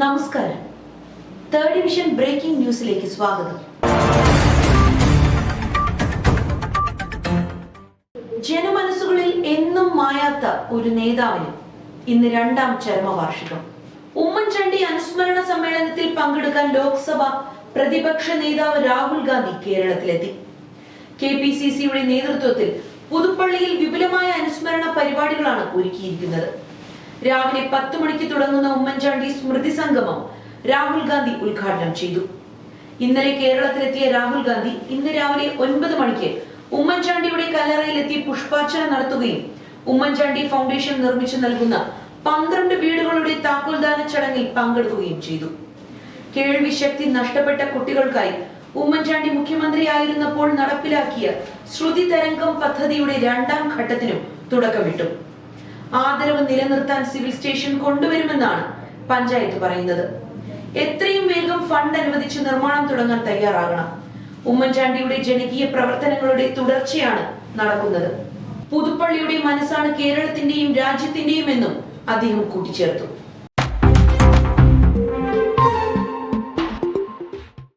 നമസ്കാരം. Third division breaking ന്യൂസിലേക്ക് സ്വാഗതം. ജനമനസ്സുകളിൽ എന്നും മായാത്ത ഒരു നേതാവിന് ഇന്ന് രണ്ടാം ചരമവാർഷികം. ഉമ്മൻചാണ്ടി അനുസ്മരണ സമ്മേളനത്തിൽ പങ്കെടുക്കാൻ ലോക്സഭ പ്രതിപക്ഷ നേതാവ് രാഹുൽ ഗാന്ധി കേരളത്തിലെത്തി. കെ പി സി സിയുടെ നേതൃത്വത്തിൽ പുതുപ്പള്ളിയിൽ വിപുലമായ അനുസ്മരണ പരിപാടികളാണ് ഒരുക്കിയിരിക്കുന്നത്. രാവിലെ പത്ത് മണിക്ക് തുടങ്ങുന്ന ഉമ്മൻചാണ്ടി സ്മൃതി സംഗമം രാഹുൽ ഗാന്ധി ഉദ്ഘാടനം ചെയ്തു. ഇന്നലെ കേരളത്തിലെത്തിയ രാഹുൽ ഗാന്ധി ഇന്ന് രാവിലെ ഒൻപത് മണിക്ക് ഉമ്മൻചാണ്ടിയുടെ കല്ലറയിലെത്തി പുഷ്പാർച്ചന നടത്തുകയും ഉമ്മൻചാണ്ടി ഫൗണ്ടേഷൻ നിർമ്മിച്ചു നൽകുന്ന പന്ത്രണ്ട് വീടുകളുടെ താക്കോൽദാന ചടങ്ങിൽ പങ്കെടുക്കുകയും ചെയ്തു. കേൾവി ശക്തി നഷ്ടപ്പെട്ട കുട്ടികൾക്കായി ഉമ്മൻചാണ്ടി മുഖ്യമന്ത്രിയായിരുന്നപ്പോൾ നടപ്പിലാക്കിയ ശ്രുതി തരംഗം പദ്ധതിയുടെ രണ്ടാം ഘട്ടത്തിനും തുടക്കമിട്ടു. ആദരവ് നിലനിർത്താൻ സിവിൽ സ്റ്റേഷൻ കൊണ്ടുവരുമെന്നാണ് പഞ്ചായത്ത് പറയുന്നത്. എത്രയും വേഗം ഫണ്ട് അനുവദിച്ച് നിർമ്മാണം തുടങ്ങാൻ തയ്യാറാകണം. ഉമ്മൻചാണ്ടിയുടെ ജനകീയ പ്രവർത്തനങ്ങളുടെ തുടർച്ചയാണ് നടക്കുന്നത്. പുതുപ്പള്ളിയുടെ മനസ്സാണ് കേരളത്തിന്റെയും രാജ്യത്തിന്റെയും എന്നും അദ്ദേഹം കൂട്ടിച്ചേർത്തു.